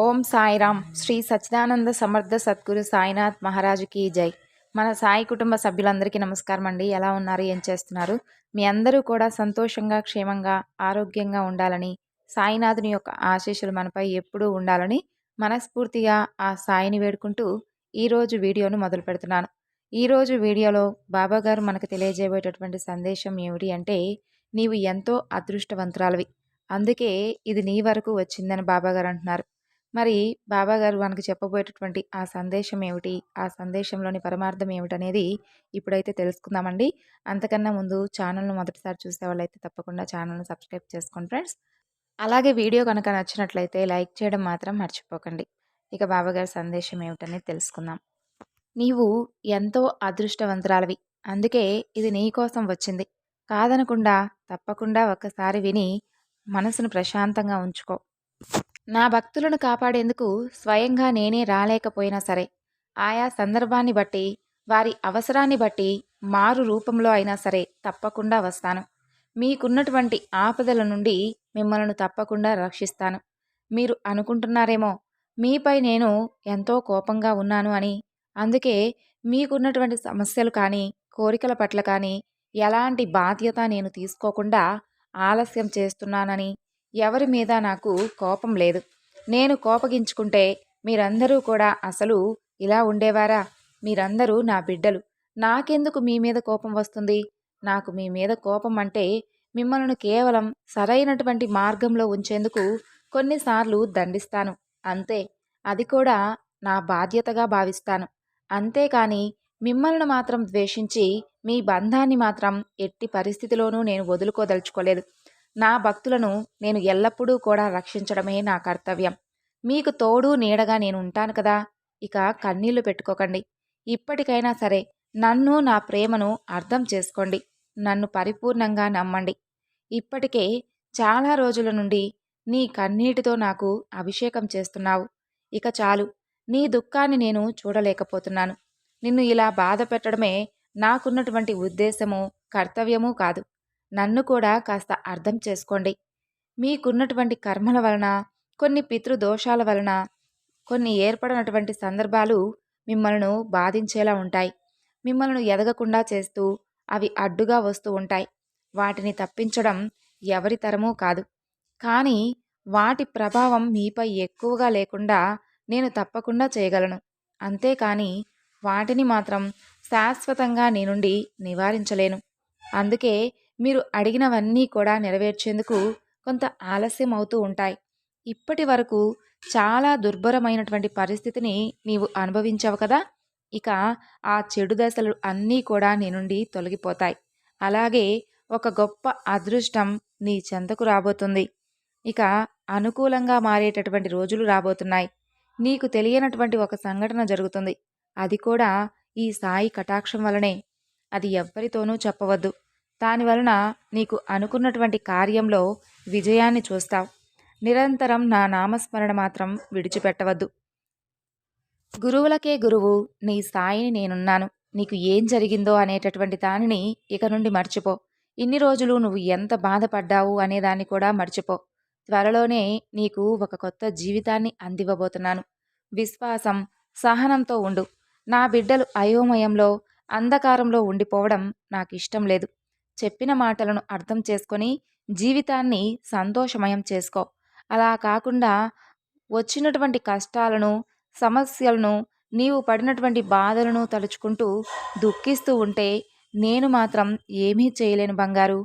ఓం సాయిరామ్. శ్రీ సచ్చిదానంద సమర్థ సద్గురు సాయినాథ్ మహారాజుకి జై. మన సాయి కుటుంబ సభ్యులందరికీ నమస్కారం అండి. ఎలా ఉన్నారు? ఏం చేస్తున్నారు? మీ అందరూ కూడా సంతోషంగా క్షేమంగా ఆరోగ్యంగా ఉండాలని సాయినాథుని యొక్క ఆశీస్సులు మనపై ఎప్పుడూ ఉండాలని మనస్ఫూర్తిగా ఆ సాయిని వేడుకుంటూ ఈరోజు వీడియోను మొదలు పెడుతున్నాను. ఈరోజు వీడియోలో బాబా గారు మనకు తెలియజేయబోయేటటువంటి సందేశం ఏమిటి అంటే నీవు ఎంతో అదృష్టవంతురాలివి. అందుకే ఇది నీ వరకు వచ్చిందని బాబాగారు అంటున్నారు. మరి బాబాగారు మనకు చెప్పబోయేటటువంటి ఆ సందేశం ఏమిటి? ఆ సందేశంలోని పరమార్థం ఏమిటనేది ఇప్పుడైతే తెలుసుకుందామండి. అంతకన్నా ముందు ఛానల్ను మొదటిసారి చూసే వాళ్ళైతే తప్పకుండా ఛానల్ను సబ్స్క్రైబ్ చేసుకోండి ఫ్రెండ్స్. అలాగే వీడియో కనుక నచ్చినట్లయితే లైక్ చేయడం మాత్రం మర్చిపోకండి. ఇక బాబాగారి సందేశం ఏమిటనేది తెలుసుకుందాం. నీవు ఎంతో అదృష్టవంతురాలివి. అందుకే ఇది నీ కోసం వచ్చింది. కాదనకుండా తప్పకుండా ఒక్కసారి విని మనసును ప్రశాంతంగా ఉంచుకో. నా భక్తులను కాపాడేందుకు స్వయంగా నేనే రాలేకపోయినా సరే ఆయా సందర్భాన్ని బట్టి వారి అవసరాన్ని బట్టి మారు రూపంలో అయినా సరే తప్పకుండా వస్తాను. మీకున్నటువంటి ఆపదల నుండి మిమ్మల్ని తప్పకుండా రక్షిస్తాను. మీరు అనుకుంటున్నారేమో మీపై నేను ఎంతో కోపంగా ఉన్నాను అని. అందుకే మీకున్నటువంటి సమస్యలు కానీ కోరికల పట్ల కానీ ఎలాంటి బాధ్యత నేను తీసుకోకుండా ఆలస్యం చేస్తున్నానని ఎవరి మీద నాకు కోపం లేదు. నేను కోపగించుకుంటే మీరందరూ కూడా అసలు ఇలా ఉండేవారా? మీరందరూ నా బిడ్డలు. నాకెందుకు మీ మీద కోపం వస్తుంది? నాకు మీ మీద కోపం అంటే మిమ్మల్ని కేవలం సరైనటువంటి మార్గంలో ఉంచేందుకు కొన్నిసార్లు దండిస్తాను. అంతే. అది కూడా నా బాధ్యతగా భావిస్తాను. అంతేకాని మిమ్మల్ని మాత్రం ద్వేషించి మీ బంధాన్ని మాత్రం ఎట్టి పరిస్థితిలోనూ నేను వదులుకోదలుచుకోలేదు. నా భక్తులను నేను ఎల్లప్పుడూ కూడా రక్షించడమే నా కర్తవ్యం. మీకు తోడు నీడగా నేను ఉంటాను కదా ఇక కన్నీళ్ళు పెట్టుకోకండి. ఇప్పటికైనా సరే నన్ను నా ప్రేమను అర్థం చేసుకోండి. నన్ను పరిపూర్ణంగా నమ్మండి. ఇప్పటికే చాలా రోజుల నుండి నీ కన్నీటితో నాకు అభిషేకం చేస్తున్నావు. ఇక చాలు నీ దుఃఖాన్ని నేను చూడలేకపోతున్నాను. నిన్ను ఇలా బాధ పెట్టడమే నాకున్నటువంటి ఉద్దేశము కర్తవ్యము కాదు. నన్ను కూడా కాస్త అర్థం చేసుకోండి. మీకున్నటువంటి కర్మల వలన కొన్ని పితృదోషాల వలన కొన్ని ఏర్పడినటువంటి సందర్భాలు మిమ్మల్ని బాధించేలా ఉంటాయి. మిమ్మల్ని ఎదగకుండా చేస్తూ అవి అడ్డుగా వస్తూ ఉంటాయి. వాటిని తప్పించడం ఎవరి తరమూ కాదు. కానీ వాటి ప్రభావం మీపై ఎక్కువగా లేకుండా నేను తప్పకుండా చేయగలను. అంతేకాని వాటిని మాత్రం శాశ్వతంగా నీ నుండి నివారించలేను. అందుకే మీరు అడిగినవన్నీ కూడా నెరవేర్చేందుకు కొంత ఆలస్యం అవుతూ ఉంటాయి. ఇప్పటి వరకు చాలా దుర్భరమైనటువంటి పరిస్థితిని నీవు అనుభవించావు కదా? ఇక ఆ చెడు దశలు అన్నీ కూడా నీ నుండి తొలగిపోతాయి. అలాగే ఒక గొప్ప అదృష్టం నీ చెంతకు రాబోతుంది. ఇక అనుకూలంగా మారేటటువంటి రోజులు రాబోతున్నాయి. నీకు తెలియనటువంటి ఒక సంఘటన జరుగుతుంది. అది కూడా ఈ సాయి కటాక్షం వలనే. అది ఎవ్వరితోనూ చెప్పవద్దు. దానివలన నీకు అనుకున్నటువంటి కార్యంలో విజయాన్ని చూస్తావు. నిరంతరం నా నామస్మరణ మాత్రం విడిచిపెట్టవద్దు. గురువులకే గురువు నీ స్థాయిని నేనున్నాను. నీకు ఏం జరిగిందో అనేటటువంటి దానిని ఇక నుండి మర్చిపో. ఇన్ని రోజులు నువ్వు ఎంత బాధపడ్డావు అనేదాన్ని కూడా మర్చిపో. త్వరలోనే నీకు ఒక కొత్త జీవితాన్ని అందివ్వబోతున్నాను. విశ్వాసం సహనంతో ఉండు. నా బిడ్డలు అయోమయంలో అంధకారంలో ఉండిపోవడం నాకు ఇష్టం లేదు. చెప్పిన మాటలను అర్థం చేసుకొని జీవితాన్ని సంతోషమయం చేసుకో. అలా కాకుండా వచ్చినటువంటి కష్టాలను సమస్యలను నీవు పడినటువంటి బాధలను తలుచుకుంటూ దుఃఖిస్తూ ఉంటే నేను మాత్రం ఏమీ చేయలేను బంగారు.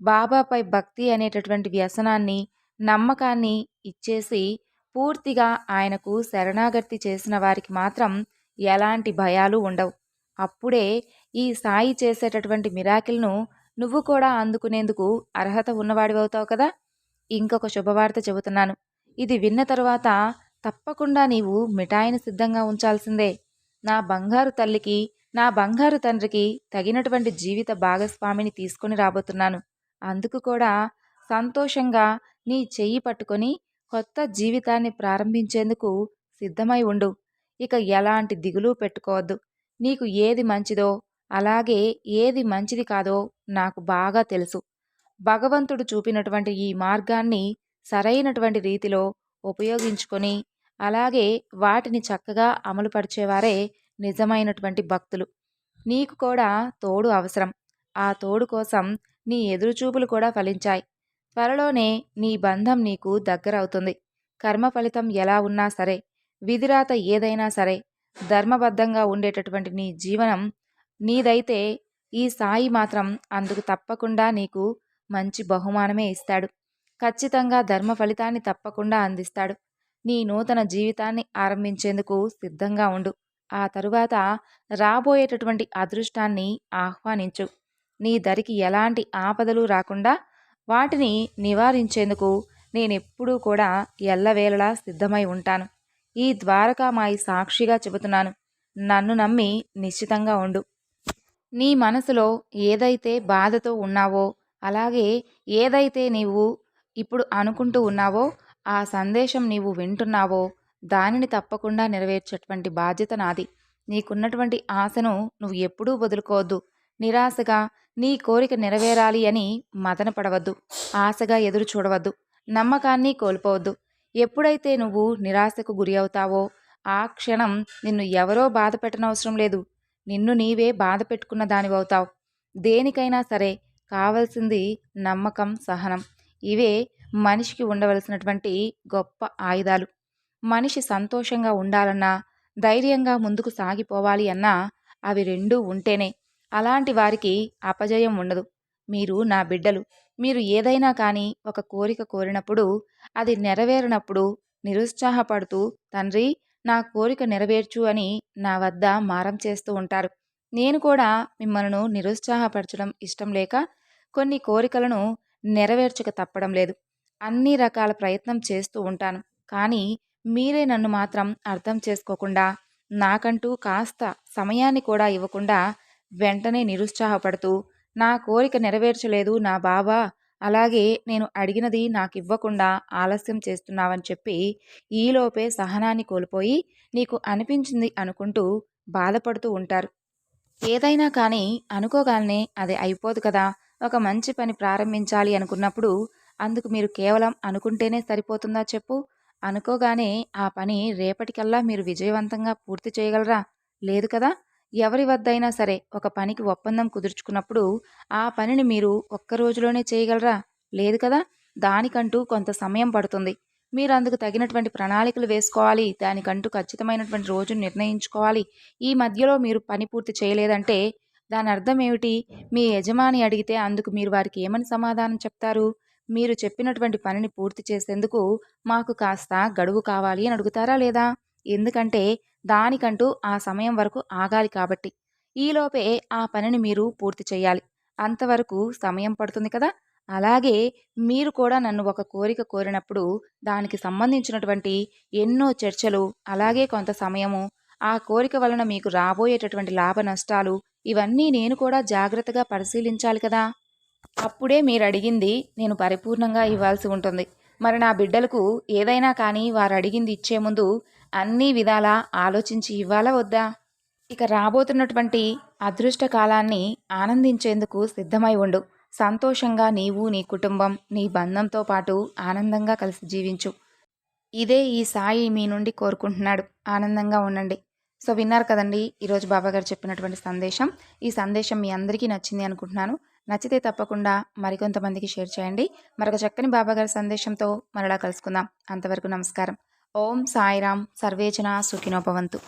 బాబాపై భక్తి అనేటటువంటి వ్యసనాన్ని నమ్మకాన్ని ఇచ్చేసి పూర్తిగా ఆయనకు శరణాగతి చేసిన వారికి మాత్రం ఎలాంటి భయాలు ఉండవు. అప్పుడే ఈ సాయి చేసేటటువంటి మిరాకిల్ను నువ్వు కూడా అందుకునేందుకు అర్హత ఉన్నవాడివవుతావు కదా? ఇంకొక శుభవార్త చెబుతున్నాను. ఇది విన్న తరువాత తప్పకుండా నీవు మిఠాయిని సిద్ధంగా ఉంచాల్సిందే. నా బంగారు తల్లికి నా బంగారు తండ్రికి తగినటువంటి జీవిత భాగస్వామిని తీసుకొని రాబోతున్నాను. అందుకు కూడా సంతోషంగా నీ చెయ్యి పట్టుకొని కొత్త జీవితాన్ని ప్రారంభించేందుకు సిద్ధమై ఉండు. ఇక ఎలాంటి దిగులు పెట్టుకోవద్దు. నీకు ఏది మంచిదో అలాగే ఏది మంచిది కాదో నాకు బాగా తెలుసు. భగవంతుడు చూపినటువంటి ఈ మార్గాన్ని సరైనటువంటి రీతిలో ఉపయోగించుకొని అలాగే వాటిని చక్కగా అమలుపరిచేవారే నిజమైనటువంటి భక్తులు. నీకు కూడా తోడు అవసరం. ఆ తోడు కోసం నీ ఎదురుచూపులు కూడా ఫలించాయి. త్వరలోనే నీ బంధం నీకు దగ్గరవుతుంది. కర్మ ఫలితం ఎలా ఉన్నా సరే విధిరాత ఏదైనా సరే ధర్మబద్ధంగా ఉండేటటువంటి నీ జీవనం నీదైతే ఈ సాయి మాత్రం అందుకు తప్పకుండా నీకు మంచి బహుమానమే ఇస్తాడు. ఖచ్చితంగా ధర్మ ఫలితాన్ని తప్పకుండా అందిస్తాడు. నీ నూతన జీవితాన్ని ఆరంభించేందుకు సిద్ధంగా ఉండు. ఆ తరువాత రాబోయేటటువంటి అదృష్టాన్ని ఆహ్వానించు. నీ దరికి ఎలాంటి ఆపదలు రాకుండా వాటిని నివారించేందుకు నేనెప్పుడూ కూడా ఎల్లవేళలా సిద్ధమై ఉంటాను. ఈ ద్వారకామాయి సాక్షిగా చెబుతున్నాను. నన్ను నమ్మి నిశ్చితంగా ఉండు. నీ మనసులో ఏదైతే బాధతో ఉన్నావో అలాగే ఏదైతే నీవు ఇప్పుడు అనుకుంటూ ఉన్నావో ఆ సందేశం నీవు వింటున్నావో దానిని తప్పకుండా నెరవేర్చేటువంటి బాధ్యత నాది. నీకున్నటువంటి ఆశను నువ్వు ఎప్పుడూ వదులుకోవద్దు. నిరాశగా నీ కోరిక నెరవేరాలి అని మదన పడవద్దు ఆశగా ఎదురు చూడవద్దు. నమ్మకాన్ని కోల్పోవద్దు. ఎప్పుడైతే నువ్వు నిరాశకు గురి అవుతావో ఆ క్షణం నిన్ను ఎవరో బాధ పెట్టనవసరం లేదు. నిన్ను నీవే బాధ పెట్టుకున్న దానివవుతావు. దేనికైనా సరే కావలసింది నమ్మకం సహనం. ఇవే మనిషికి ఉండవలసినటువంటి గొప్ప ఆయుధాలు. మనిషి సంతోషంగా ఉండాలన్నా ధైర్యంగా ముందుకు సాగిపోవాలి అన్నా అవి రెండూ ఉంటేనే అలాంటి వారికి అపజయం ఉండదు. మీరు నా బిడ్డలు. మీరు ఏదైనా కానీ ఒక కోరిక కోరినప్పుడు అది నెరవేరినప్పుడు నిరుత్సాహపడుతూ తండ్రి నా కోరిక నెరవేర్చు అని నా వద్ద మారం చేస్తూ ఉంటారు. నేను కూడా మిమ్మల్ని నిరుత్సాహపరచడం ఇష్టం లేక కొన్ని కోరికలను నెరవేర్చక తప్పడం లేదు. అన్ని రకాల ప్రయత్నం చేస్తూ ఉంటాను. కానీ మీరే నన్ను మాత్రం అర్థం చేసుకోకుండా నాకంటూ కాస్త సమయాన్ని కూడా ఇవ్వకుండా వెంటనే నిరుత్సాహపడుతూ నా కోరిక నెరవేర్చలేదు నా బాబా అలాగే నేను అడిగినది నాకు ఇవ్వకుండా ఆలస్యం చేస్తున్నావని చెప్పి ఈలోపే సహనాన్ని కోల్పోయి నీకు అనిపించింది అనుకుంటూ బాధపడుతూ ఉంటారు. ఏదైనా కానీ అనుకోగానే అది అయిపోదు కదా ఒక మంచి పని ప్రారంభించాలి అనుకున్నప్పుడు అందుకు మీరు కేవలం అనుకుంటేనే సరిపోతుందా చెప్పు? అనుకోగానే ఆ పని రేపటికల్లా మీరు విజయవంతంగా పూర్తి చేయగలరా? లేదు కదా? ఎవరి వద్దైనా సరే ఒక పనికి ఒప్పందం కుదుర్చుకున్నప్పుడు ఆ పనిని మీరు ఒక్క రోజులోనే చేయగలరా? లేదు కదా? దానికంటూ కొంత సమయం పడుతుంది. మీరు అందుకు తగినటువంటి ప్రణాళికలు వేసుకోవాలి. దానికంటూ ఖచ్చితమైనటువంటి రోజును నిర్ణయించుకోవాలి. ఈ మధ్యలో మీరు పని పూర్తి చేయలేదంటే దాని అర్థం ఏమిటి? మీ యజమాని అడిగితే అందుకు మీరు వారికి ఏమని సమాధానం చెప్తారు? మీరు చెప్పినటువంటి పనిని పూర్తి చేసేందుకు మాకు కాస్త గడువు కావాలి అని అడుగుతారా లేదా? ఎందుకంటే దానికంటూ ఆ సమయం వరకు ఆగాలి కాబట్టి. ఈలోపే ఆ పనిని మీరు పూర్తి చేయాలి. అంతవరకు సమయం పడుతుంది కదా? అలాగే మీరు కూడా నన్ను ఒక కోరిక కోరినప్పుడు దానికి సంబంధించినటువంటి ఎన్నో చర్చలు అలాగే కొంత సమయము ఆ కోరిక వలన మీకు రాబోయేటటువంటి లాభ నష్టాలు ఇవన్నీ నేను కూడా జాగ్రత్తగా పరిశీలించాలి కదా? అప్పుడే మీరు అడిగింది నేను పరిపూర్ణంగా ఇవ్వాల్సి ఉంటుంది. మరి నా బిడ్డలకు ఏదైనా కానీ వారు అడిగింది ఇచ్చే ముందు అన్ని విధాలా ఆలోచించి ఇవ్వాలా వద్దా? ఇక రాబోతున్నటువంటి అదృష్ట కాలాన్ని ఆనందించేందుకు సిద్ధమై ఉండు. సంతోషంగా నీవు నీ కుటుంబం నీ బంధంతో పాటు ఆనందంగా కలిసి జీవించు. ఇదే ఈ సాయి మీ నుండి కోరుకుంటున్నాడు. ఆనందంగా ఉండండి. సో విన్నారు కదండి ఈరోజు బాబాగారు చెప్పినటువంటి సందేశం. ఈ సందేశం మీ అందరికీ నచ్చింది అనుకుంటున్నాను. నచ్చితే తప్పకుండా మరికొంతమందికి షేర్ చేయండి. మరొక చక్కని బాబాగారి సందేశంతో మరలా కలుసుకుందాం. అంతవరకు నమస్కారం. ఓం సాయిరామ్ సర్వేచన సుఖినోపవంతు